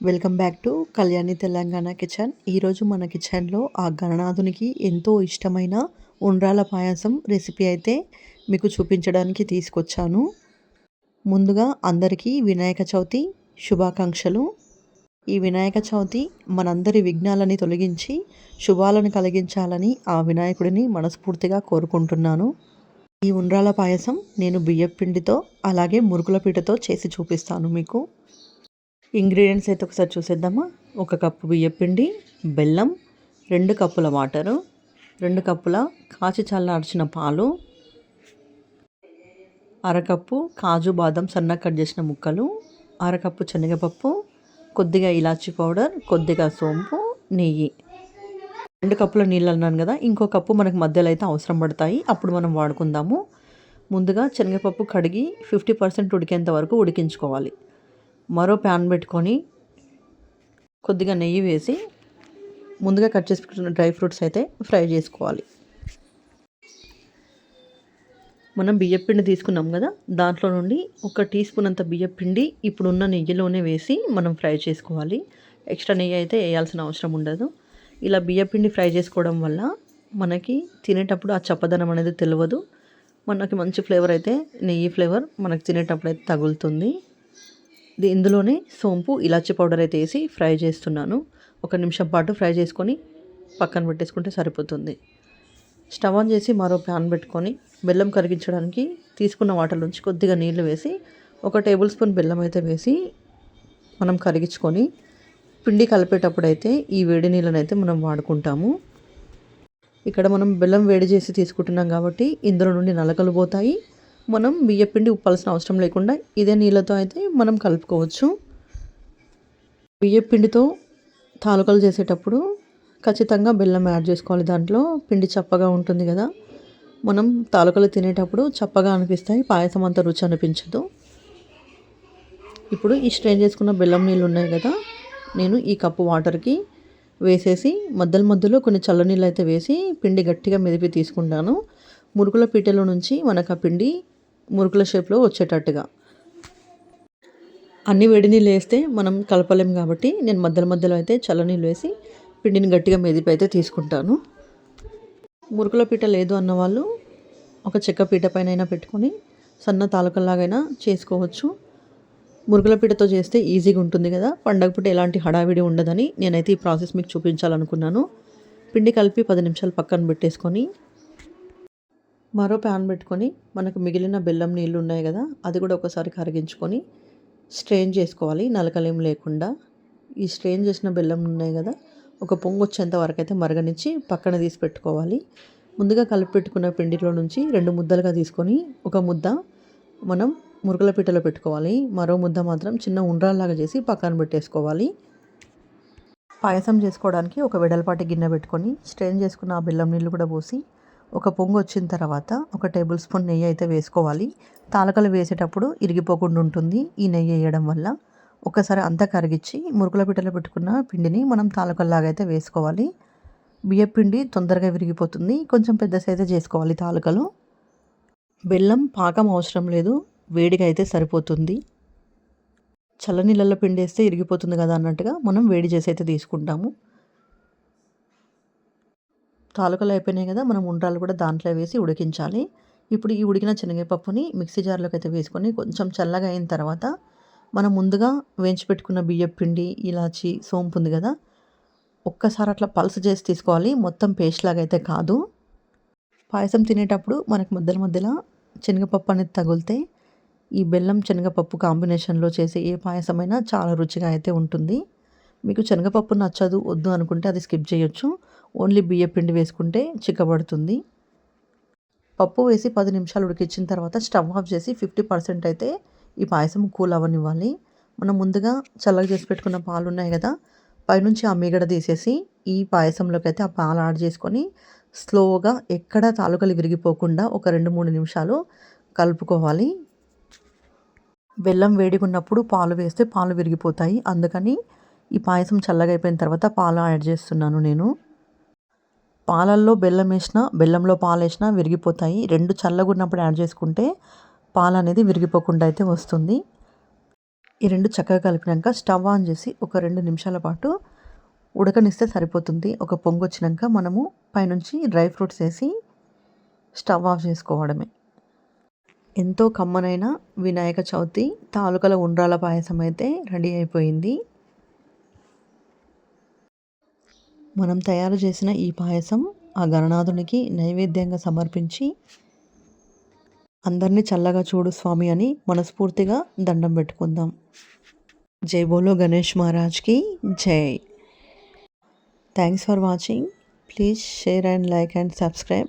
Welcome back to Kalyani Telangana kitchen. ఈరోజు మన కిచెన్లో ఆ గణనాథునికి ఎంతో ఇష్టమైన ఉండ్రాల పాయసం రెసిపీ అయితే మీకు చూపించడానికి తీసుకొచ్చాను. ముందుగా అందరికీ వినాయక చవితి శుభాకాంక్షలు. ఈ వినాయక చవితి మనందరి విఘ్నాలని తొలగించి శుభాలను కలిగించాలని ఆ వినాయకుడిని మనస్ఫూర్తిగా కోరుకుంటున్నాను. ఈ ఉండ్రాల పాయసం నేను బియ్యపిండితో అలాగే మురుకుల పీటతో చేసి చూపిస్తాను మీకు. ఇంగ్రీడియంట్స్ అయితే ఒకసారి చూసేద్దామా? ఒక కప్పు బియ్యపిండి బెల్లం రెండు కప్పుల వాటరు రెండు కప్పుల కాచి చల్లార్చిన పాలు అరకప్పు కాజు బాదం సన్న కట్ చేసిన ముక్కలు అరకప్పు శనగపప్పు కొద్దిగా ఇలాచీ పౌడర్ కొద్దిగా సోంపు నెయ్యి. రెండు కప్పుల నీళ్ళు అన్నాను కదా ఇంకో కప్పు మనకు మధ్యలో అయితే అవసరం పడతాయి. అప్పుడు మనం వాడుకుందాము. ముందుగా శనగపప్పు కడిగి ఫిఫ్టీ పర్సెంట్ ఉడికేంత వరకు ఉడికించుకోవాలి. మరో ప్యాన్ పెట్టుకొని కొద్దిగా నెయ్యి వేసి ముందుగా కట్ చేసి పెట్టుకున్న డ్రై ఫ్రూట్స్ అయితే ఫ్రై చేసుకోవాలి. మనం బియ్యపిండి తీసుకున్నాం కదా దాంట్లో నుండి ఒక టీ స్పూన్ అంత బియ్యపిండి ఇప్పుడున్న నెయ్యిలోనే వేసి మనం ఫ్రై చేసుకోవాలి. ఎక్స్ట్రా నెయ్యి అయితే వేయాల్సిన అవసరం ఉండదు. ఇలా బియ్యపిండి ఫ్రై చేసుకోవడం వల్ల మనకి తినేటప్పుడు ఆ చప్పదనం అనేది తెలియదు మనకి మంచి ఫ్లేవర్ అయితే నెయ్యి ఫ్లేవర్ మనకి తినేటప్పుడు అయితే తగులుతుంది. ఇందులోనే సోంపు ఇలాచి పౌడర్ అయితే వేసి ఫ్రై చేస్తున్నాను. ఒక నిమిషం పాటు ఫ్రై చేసుకొని పక్కన పెట్టేసుకుంటే సరిపోతుంది. స్టవ్ ఆన్ చేసి మరో ప్యాన్ పెట్టుకొని బెల్లం కరిగించడానికి తీసుకున్న వాటర్ నుంచి కొద్దిగా నీళ్ళు వేసి ఒక టేబుల్ స్పూన్ బెల్లం అయితే వేసి మనం కరిగించుకొని పిండి కలిపేటప్పుడు అయితే ఈ వేడి నీళ్ళని అయితే మనం వాడుకుంటాము. ఇక్కడ మనం బెల్లం వేడి చేసి తీసుకుంటున్నాం కాబట్టి ఇందులో నుండి నలకలు పోతాయి. మనం బియ్యపిండి ఉప్పాల్సిన అవసరం లేకుండా ఇదే నీళ్ళతో అయితే మనం కలుపుకోవచ్చు. బియ్యపిండితో తాలూకలు చేసేటప్పుడు ఖచ్చితంగా బెల్లం యాడ్ చేసుకోవాలి. దాంట్లో పిండి చప్పగా ఉంటుంది కదా. మనం తాలూకలు తినేటప్పుడు చప్పగా అనిపిస్తాయి. పాయసం అంత రుచి అనిపించదు. ఇప్పుడు ఈ స్ట్రెయిన్ చేసుకున్న బెల్లం నీళ్ళు ఉన్నాయి కదా. నేను ఈ కప్పు వాటర్కి వేసేసి మధ్యలో మధ్యలో కొన్ని చల్లనీళ్ళు అయితే వేసి పిండి గట్టిగా మెదిపి తీసుకుంటాను. మురుకుల పీటలో నుంచి మనకు ఆ పిండి మురుకుల షేప్లో వచ్చేటట్టుగా. అన్ని వేడి నీళ్ళు వేస్తే మనం కలపలేం కాబట్టి నేను మధ్యలో మధ్యలో అయితే చల్లనీళ్ళు వేసి పిండిని గట్టిగా మెదిపి అయితే తీసుకుంటాను. మురుకుల పీట లేదు అన్న వాళ్ళు ఒక చెక్క పీట పైన అయినా పెట్టుకొని సన్న తాలకల్లాగైనా చేసుకోవచ్చు. మురుగుల పీటతో చేస్తే ఈజీగా ఉంటుంది కదా. పండగ పూట ఎలాంటి హడావిడి ఉండదని నేనైతే ఈ ప్రాసెస్ మీకు చూపించాలనుకున్నాను. పిండి కలిపి పది నిమిషాలు పక్కన పెట్టేసుకొని మరో ప్యాన్ పెట్టుకొని మనకు మిగిలిన బెల్లం నీళ్ళు ఉన్నాయి కదా అది కూడా ఒకసారి కరిగించుకొని స్ట్రెయిన్ చేసుకోవాలి. నలకలేం లేకుండా ఈ స్ట్రెయిన్ చేసిన బెల్లం ఉన్నాయి కదా ఒక పొంగు వచ్చేంత వరకు అయితే మరగనిచ్చి పక్కన తీసి పెట్టుకోవాలి. ముందుగా కలిపి పెట్టుకున్న పిండిలో నుంచి రెండు ముద్దలుగా తీసుకొని ఒక ముద్ద మనం మురుకుల పిట్టలో పెట్టుకోవాలి. మరో ముద్ద మాత్రం చిన్న ఉండ్రాల్లాగా చేసి పక్కన పెట్టేసుకోవాలి. పాయసం చేసుకోవడానికి ఒక వెడల్పాటి గిన్నె పెట్టుకొని స్ట్రెయిన్ చేసుకున్న ఆ బెల్లం నీళ్ళు కూడా పోసి ఒక పొంగు వచ్చిన తర్వాత ఒక టేబుల్ స్పూన్ నెయ్యి అయితే వేసుకోవాలి. తాలకలు వేసేటప్పుడు ఇరిగిపోకుండా ఉంటుంది. ఈ నెయ్యి వేయడం వల్ల ఒకసారి అంతా కరిగించి మురుకుల పిట్టలో పెట్టుకున్న పిండిని మనం తాలకల్లాగా అయితే వేసుకోవాలి. బియ్యం పిండి తొందరగా విరిగిపోతుంది. కొంచెం పెద్ద సైజు చేసుకోవాలి తాలకలు. బెల్లం పాకం అవసరం లేదు. వేడిగా అయితే సరిపోతుంది. చల్లనీళ్ళల్లో పిండి వేస్తే ఇరిగిపోతుంది కదా అన్నట్టుగా మనం వేడి చేసి అయితే తీసుకుంటాము. తాలూకాలు అయిపోయినాయి కదా మనం ఉండ్రాలు కూడా దాంట్లో వేసి ఉడికించాలి. ఇప్పుడు ఈ ఉడికిన శనగపప్పుని మిక్సీ జార్లోకి అయితే వేసుకొని కొంచెం చల్లగా అయిన తర్వాత మనం ముందుగా వేయించి పెట్టుకున్న బియ్యం పిండి ఇలాచి సోంపు ఉంది కదా ఒక్కసారి అట్లా పల్స్ చేసి తీసుకోవాలి. మొత్తం పేస్ట్ లాగా అయితే కాదు. పాయసం తినేటప్పుడు మనకు మధ్యలో మధ్యలో శనగపప్పు అనేది తగిలితే ఈ బెల్లం శనగపప్పు కాంబినేషన్లో చేసే ఏ పాయసమైనా చాలా రుచిగా అయితే ఉంటుంది. మీకు శనగపప్పు నచ్చదు వద్దు అనుకుంటే అది స్కిప్ చేయొచ్చు. ఓన్లీ బియ్య పిండి వేసుకుంటే చిక్కబడుతుంది. పప్పు వేసి పది నిమిషాలు ఉడికించిన తర్వాత స్టవ్ ఆఫ్ చేసి ఫిఫ్టీ పర్సెంట్ అయితే ఈ పాయసం కూల్ అవ్వనివ్వాలి. మనం ముందుగా చల్లగా చేసి పెట్టుకున్న పాలు ఉన్నాయి కదా పైనుంచి ఆ మిగడ తీసేసి ఈ పాయసంలోకి అయితే ఆ పాలు యాడ్ చేసుకొని స్లోగా ఎక్కడ తాలూకలు విరిగిపోకుండా ఒక రెండు మూడు నిమిషాలు కలుపుకోవాలి. బెల్లం వేడిగున్నప్పుడు పాలు వేస్తే పాలు విరిగిపోతాయి. అందుకని ఈ పాయసం చల్లగా అయిపోయిన తర్వాత పాలు యాడ్ చేస్తున్నాను నేను. పాలల్లో బెల్లం వేసినా బెల్లంలో పాలు వేసినా విరిగిపోతాయి. రెండు చల్లగా ఉన్నప్పుడు యాడ్ చేసుకుంటే పాలు అనేది విరిగిపోకుండా అయితే వస్తుంది. ఈ రెండు చక్కగా కలిపినాక స్టవ్ ఆన్ చేసి ఒక రెండు నిమిషాల పాటు ఉడకనిస్తే సరిపోతుంది. ఒక పొంగు వచ్చినాక మనము పైనుంచి డ్రై ఫ్రూట్స్ వేసి స్టవ్ ఆఫ్ చేసుకోవడమే. ఎంతో కమ్మనైన వినాయక చవితి తాలూకల ఉండ్రాల పాయసం అయితే రెడీ అయిపోయింది. మనం తయారు చేసిన ఈ పాయసం ఆ గణనాథునికి నైవేద్యంగా సమర్పించి అందరినీ చల్లగా చూడు స్వామి అని మనస్ఫూర్తిగా దండం పెట్టుకుందాం. జై బోలో గణేష్ మహారాజ్కి జై. Thanks for watching please share and like and subscribe